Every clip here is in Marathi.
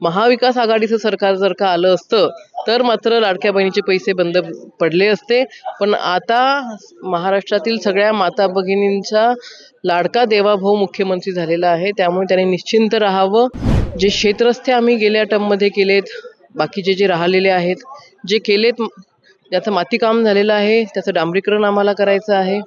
महाविकास आघाडीचं सरकार जर का आलं असतं तर मात्र लाडक्या बहिणीचे पैसे बंद पडले असते. पण आता महाराष्ट्रातील सगळ्या माता भगिनींचा लाडका देवाभाऊ मुख्यमंत्री झालेला आहे. त्यामुळे त्यांनी निश्चिंत राहावं. जे क्षेत्रस्थे आम्ही गेल्या टर्ममध्ये केलेत बाकीचे जे राहिलेले आहेत जे केलेत ज्याचं मातीकाम झालेलं आहे त्याचं डांबरीकरण आम्हाला करायचं आहे.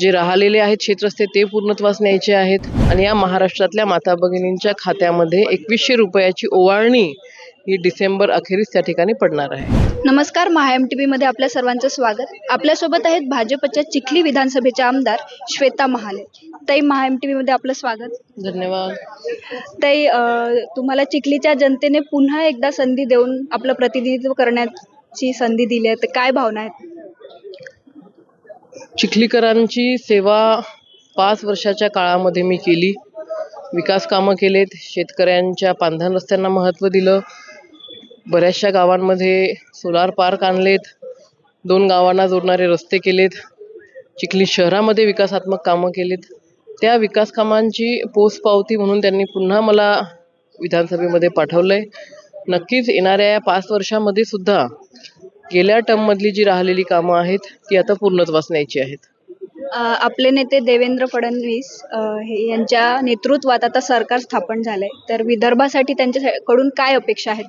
जे राहिलेले आहेत क्षेत्रस्ते ते पूर्णत्वास न्यायचे आहेत. आणि या महाराष्ट्रातल्या माता भगिनींच्या खात्यामध्ये एकवीसशे रुपयाची ओवाळणी ही डिसेंबर अखेरीस त्या ठिकाणी पडणार आहे. नमस्कार महा एम टी मध्ये आपल्या सर्वांचं स्वागत. आपल्यासोबत आहेत भाजपच्या चिखली विधानसभेच्या आमदार श्वेता महाले. ताई महा एम टी मध्ये आपलं स्वागत. धन्यवाद. ताई अं, तुम्हाला चिखलीच्या जनतेने पुन्हा एकदा संधी देऊन आपलं प्रतिनिधित्व करण्याची संधी दिली आहे. तर काय भावना आहेत? चिखलीकरांची सेवा पाच वर्षाच्या काळामध्ये मी केली. विकास कामं केलेत. शेतकऱ्यांच्या पांधन रस्त्यांना महत्त्व दिलं. बऱ्याचशा गावांमध्ये सोलार पार्क आणलेत. दोन गावांना जोडणारे रस्ते केलेत. चिखली शहरामध्ये विकासात्मक कामं केलीत. त्या विकास कामांची पोचपावती म्हणून त्यांनी पुन्हा मला विधानसभेमध्ये पाठवलं आहे नक्कीच येणाऱ्या या पाच वर्षामध्ये सुद्धा गेल्या टर्ममधली जी राहिलेली कामं आहेत ती आता पूर्णत्वास न्यायची आहेत. आपले नेते देवेंद्र फडणवीस हे यांच्या नेतृत्वात आता सरकार स्थापन झालंय. तर विदर्भासाठी त्यांच्याकडून काय अपेक्षा आहेत?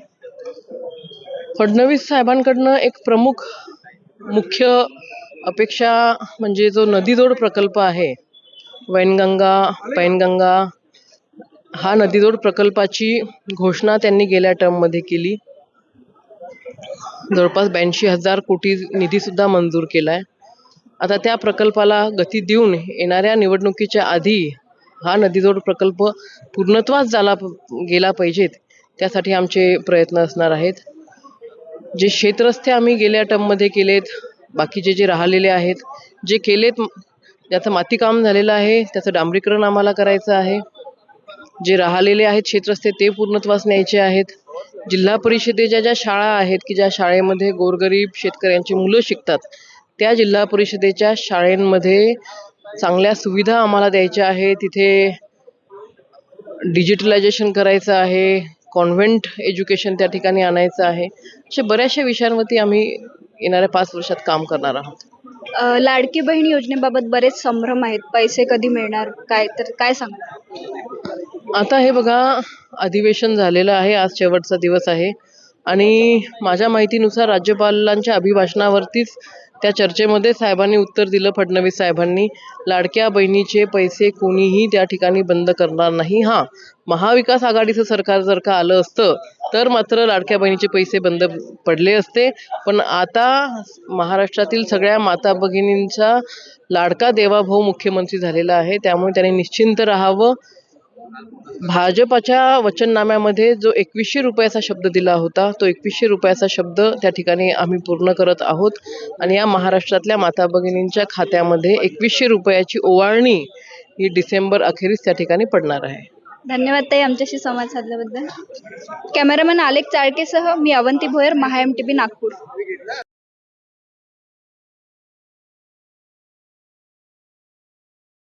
फडणवीस साहेबांकडनं एक प्रमुख मुख्य अपेक्षा म्हणजे जो नदीजोड प्रकल्प आहे वैनगंगा पैनगंगा हा नदीजोड प्रकल्पाची घोषणा त्यांनी गेल्या टर्ममध्ये केली. जवळपास ब्याऐंशी हजार कोटी निधीसुद्धा मंजूर केला आहे आता त्या प्रकल्पाला गती देऊन येणाऱ्या निवडणुकीच्या आधी हा नदीजोड प्रकल्प पूर्णत्वास झाला गेला पाहिजेत त्यासाठी आमचे प्रयत्न असणार आहेत. जे शेतरस्ते आम्ही गेल्या टर्ममध्ये केलेत बाकीचे जे राहिलेले आहेत जे केलेत ज्याचं मातीकाम झालेलं आहे त्याचं डांबरीकरण आम्हाला करायचं आहे. जे राहिलेले आहेत क्षेत्रस्ते ते पूर्णत्वास न्यायचे आहेत. जिल्हा परिषदेच्या ज्या शाळा आहेत की ज्या शाळेमध्ये गोरगरीब शेतकऱ्यांची मुलं शिकतात त्या जिल्हा परिषदेच्या शाळेंमध्ये चांगल्या सुविधा आम्हाला द्यायच्या आहे तिथे डिजिटलायझेशन करायचं आहे कॉन्व्हेंट एज्युकेशन त्या ठिकाणी आणायचं आहे. अशा बऱ्याचशा विषयांवरती आम्ही येणाऱ्या पाच वर्षात काम करणार आहोत. लाडकी बहीण योजनेबाबत बरेच संभ्रम आहेत. पैसे कधी मिळणार? काय? तर काय सांगा आता हे बघा अधिवेशन झालेलं आहे. आज शेवटचा दिवस आहे. आणि माझ्या माहितीनुसार राज्यपालांच्या अभिभाषणावरतीच त्या चर्चेमध्ये साहेबांनी उत्तर दिलं फडणवीस साहेबांनी लाडक्या बहिणीचे पैसे कोणीही त्या ठिकाणी बंद करणार नाही. हां महाविकास आघाडीचं सरकार जर का आलं असतं तर मात्र लाडक्या बहिणीचे पैसे बंद पडले असते. पण आता महाराष्ट्रातील सगळ्या माता भगिनींचा लाडका देवाभाऊ मुख्यमंत्री झालेला आहे त्यामुळे त्यांनी निश्चिंत राहावं. भाजपाच्या वचननाम्यामध्ये जो एकवीसशे रुपयाचा शब्द दिला होता तो एकवीसशे रुपयाचा शब्द त्या ठिकाणी आम्ही पूर्ण करत आहोत. आणि या महाराष्ट्रातल्या माता भगिनींच्या खात्यामध्ये एकवीसशे रुपयाची ओवाळणी ही डिसेंबर अखेरीस त्या ठिकाणी पडणार आहे. धन्यवाद ताई आमच्याशी संवाद साधल्याबद्दल. कॅमेरामॅन आलेख चाळकेसह मी Avanti Bhoyar Maha M T B Nagpur.